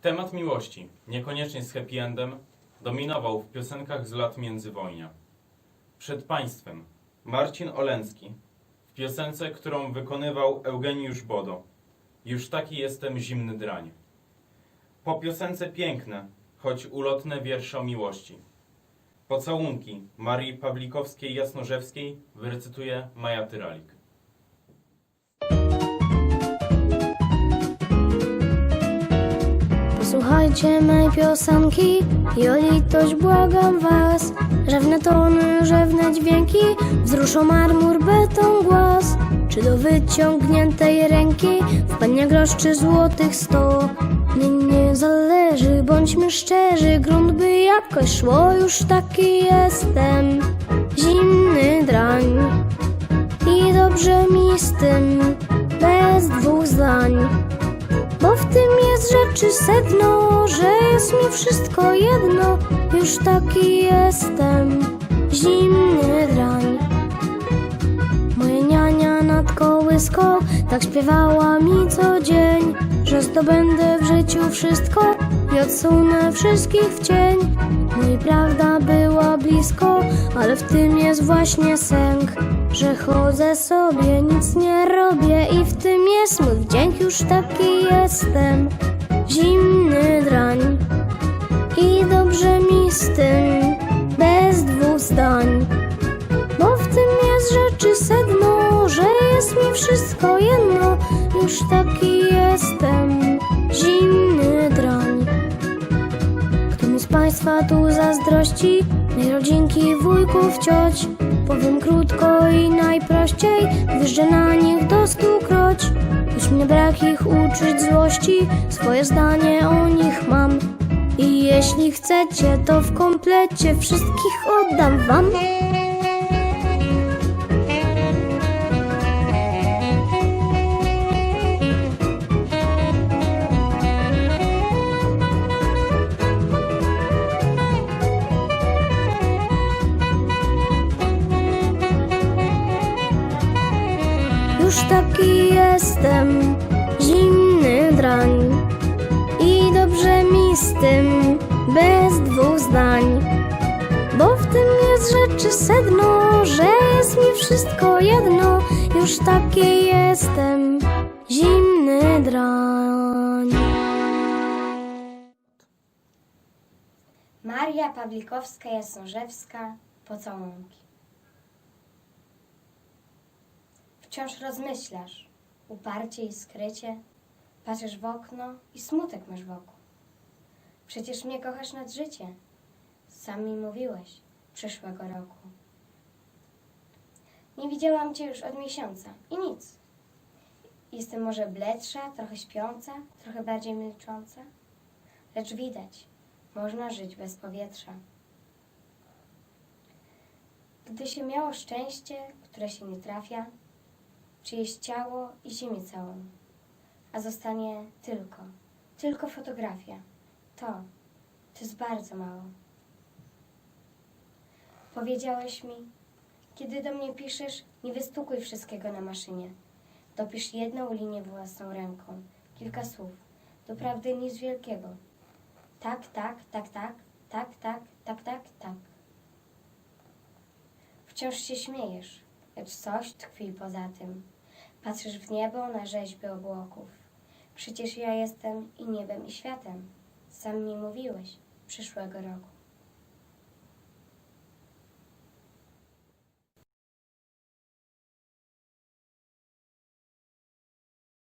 Temat miłości, niekoniecznie z happy endem, dominował w piosenkach z lat międzywojnia. Przed państwem Marcin Oleński w piosence, którą wykonywał Eugeniusz Bodo. Już taki jestem zimny drań. Po piosence piękne, choć ulotne wiersze o miłości. Pocałunki Marii Pawlikowskiej-Jasnorzewskiej wyrecytuje Maja Tyralik. Posłuchajcie mej piosenki i o litość błagam was. Rzewne tony, rzewne dźwięki wzruszą marmur, beton, głaz Czy do wyciągniętej ręki wpadnie grosz czy złotych sto? Nie, nie zależy, bądźmy szczerzy Grunt by jakoś szło, już taki jestem. Zimny drań i dobrze mi z tym jest rzeczy sedno, że jest mi wszystko jedno. Już taki jestem, zimny drań. Moja niania nad kołyską tak śpiewała mi co dzień, że zdobędę w życiu wszystko i odsunę wszystkich w cień. No prawda była blisko, ale w tym jest właśnie sęk, że chodzę sobie, nic nie robię i w tym jest mój wdzięk, już taki jestem. Zimny drań i dobrze mi z tym, bez dwóch zdań. Bo w tym jest rzeczy sedno, że jest mi wszystko jedno, już taki jestem, tu zazdrości, mej rodzinki, wujków, cioć, powiem krótko i najprościej, wyżę na nich do stukroć. Choć mnie brak ich uczyć złości, swoje zdanie o nich mam. I jeśli chcecie, to w komplecie wszystkich oddam wam. Już taki jestem, zimny drań. I dobrze mi z tym, bez dwóch zdań. Bo w tym jest rzeczy sedno, że jest mi wszystko jedno. Już takie jestem, zimny drań. Maria Pawlikowska-Jasnorzewska Pocałunki Wciąż rozmyślasz, uparcie i skrycie, patrzysz w okno i smutek masz wokół. Przecież mnie kochasz nad życie, sam mi mówiłeś przyszłego roku. Nie widziałam cię już od miesiąca i nic. Jestem może bledsza, trochę śpiąca, trochę bardziej milcząca, lecz widać, można żyć bez powietrza. Gdy się miało szczęście, które się nie trafia, czyjeś ciało i ziemię całą, a zostanie tylko, tylko fotografia. To, to jest bardzo mało. Powiedziałeś mi, kiedy do mnie piszesz, nie wystukuj wszystkiego na maszynie. Dopisz jedną linię własną ręką, kilka słów, doprawdy nic wielkiego. Tak, tak, tak, tak, tak, tak, tak, tak, tak. Wciąż się śmiejesz, lecz coś tkwi poza tym. Patrzysz w niebo na rzeźby obłoków. Przecież ja jestem i niebem, i światem. Sam mi mówiłeś przyszłego roku.